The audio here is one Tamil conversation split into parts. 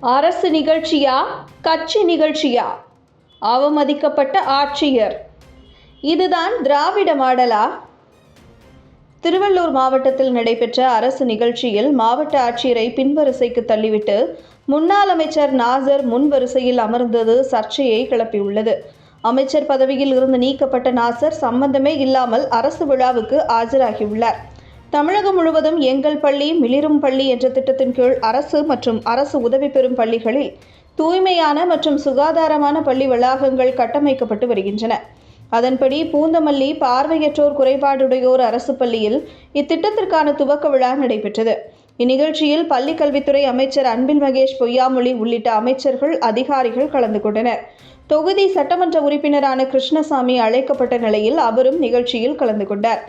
அரசு நிகழ்ச்சியா? கட்சி நிகழ்ச்சியா? அவமதிக்கப்பட்ட ஆட்சியர். இதுதான் திராவிட மாடலா? திருவள்ளூர் மாவட்டத்தில் நடைபெற்ற அரசு நிகழ்ச்சியில் மாவட்ட ஆட்சியரை பின்வரிசைக்கு தள்ளிவிட்டு முன்னாள் அமைச்சர் நாசர் முன்வரிசையில் அமர்ந்தது சர்ச்சையை கிளப்பியுள்ளது. அமைச்சர் பதவியில் இருந்து நீக்கப்பட்ட நாசர் சம்பந்தமே இல்லாமல் அரசு விழாவுக்கு ஆஜராகியுள்ளார். தமிழகம் முழுவதும் எங்கள் பள்ளி மிளிரும் பள்ளி என்ற திட்டத்தின் கீழ் அரசு மற்றும் அரசு உதவி பெறும் பள்ளிகளில் தூய்மையான மற்றும் சுகாதாரமான பள்ளி வளாகங்கள் கட்டமைக்கப்பட்டு வருகின்றன. அதன்படி பூந்தமல்லி பார்வையற்றோர் குறைபாடுடையோர் அரசு பள்ளியில் இத்திட்டத்திற்கான துவக்க விழா நடைபெற்றது. இந்நிகழ்ச்சியில் பள்ளிக்கல்வித்துறை அமைச்சர் அன்பில் மகேஷ் பொய்யாமொழி உள்ளிட்ட அமைச்சர்கள் அதிகாரிகள் கலந்து கொண்டனர். தொகுதி சட்டமன்ற உறுப்பினரான கிருஷ்ணசாமி அழைக்கப்பட்ட நிலையில் அவரும் நிகழ்ச்சியில் கலந்து கொண்டார்.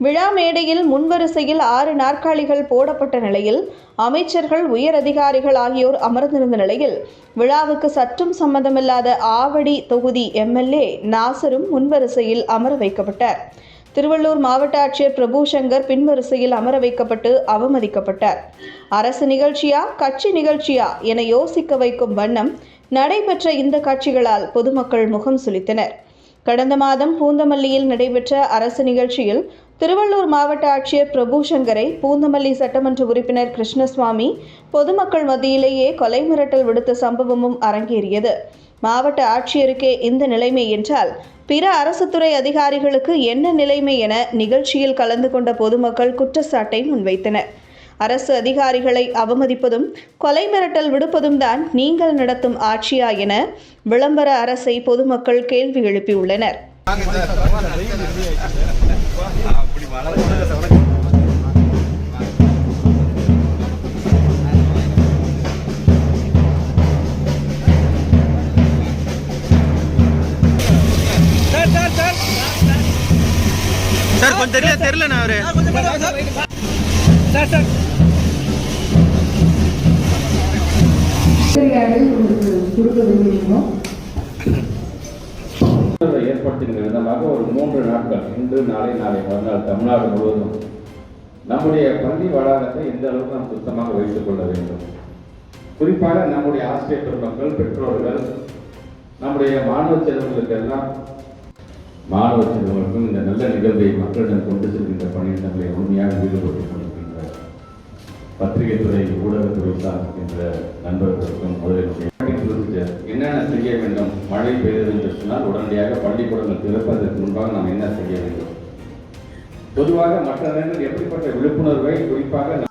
விழா மேடையில் முன்வரிசையில் ஆறு நாற்காலிகள் போடப்பட்ட நிலையில் அமைச்சர்கள் உயர் அதிகாரிகள் ஆகியோர் அமர்ந்திருந்த நிலையில் விழாவுக்கு சற்றும் சம்பந்தமில்லாத ஆவடி தொகுதி எம்எல்ஏ நாசரும் முன்வரிசையில் அமர வைக்கப்பட்டார். திருவள்ளூர் மாவட்ட ஆட்சியர் பிரபு சங்கர் பின்வரிசையில் அமர வைக்கப்பட்டு அவமதிக்கப்பட்டார். அரசு நிகழ்ச்சியா கட்சி நிகழ்ச்சியா என யோசிக்க வைக்கும் வண்ணம் நடைபெற்ற இந்த காட்சிகளால் பொதுமக்கள் முகம் சுளித்தனர். கடந்த மாதம் பூந்தமல்லியில் நடைபெற்ற அரசு நிகழ்ச்சியில் திருவள்ளூர் மாவட்ட ஆட்சியர் பிரபு சங்கரை பூந்தமல்லி சட்டமன்ற உறுப்பினர் கிருஷ்ணசுவாமி பொதுமக்கள் மத்தியிலேயே கொலை மிரட்டல் விடுத்த சம்பவமும் அரங்கேறியது. மாவட்ட ஆட்சியருக்கே இந்த நிலைமை என்றால் பிற அரசு துறை அதிகாரிகளுக்கு என்ன நிலைமை என நிகழ்ச்சியில் கலந்து கொண்ட பொதுமக்கள் குற்றச்சாட்டை முன்வைத்தனர். அரசு அதிகாரிகளை அவமதிப்பதும் கொலை மிரட்டல் விடுப்பதும் தான் நீங்கள் நடத்தும் ஆட்சியா என விளம்பர அரசை பொதுமக்கள் கேள்வி எழுப்பியுள்ளனர். சார் கொஞ்சம் தெரியல தெரியலண்ணா அவரு. Sir sir. கொடுக்க விரும்புகிறோம் ஏற்படுத்துகின்ற விதமாக ஒரு மூன்று நாட்கள் இன்று நாளை நாளை மறுநாள் தமிழ்நாடு முழுவதும் நம்முடைய பள்ளி வளாகத்தை எந்த அளவுக்கு நாம் சுத்தமாக வைத்துக் கொள்ள வேண்டும்? குறிப்பாக நம்முடைய ஆசிரியர் பெருமக்கள் பெற்றோர்கள் நம்முடைய மாணவ செல்வங்களுக்கு எல்லாம் மாணவ செல்வங்களுக்கும் இந்த நல்ல நிகழ்வை மக்களிடம் கொண்டு செல்கின்ற பணியில் நம்மளை உண்மையாக ஈடுபட்டுக் கொண்டிருக்கின்ற பத்திரிகை துறை ஊடகத்துறை சார்ந்திருக்கின்ற நண்பர்களுக்கும் முதலில் procedure. என்னென்ன செய்ய வேண்டும் மழை பெய்தது என்று சொன்னால் உடனடியாக பள்ளிக்கூடங்கள் திறப்பதற்கு முன்பாக நாம் என்ன செய்ய வேண்டும் பொதுவாக மற்ற நேரங்கள் எப்படிப்பட்ட விழிப்புணர்வை குறிப்பாக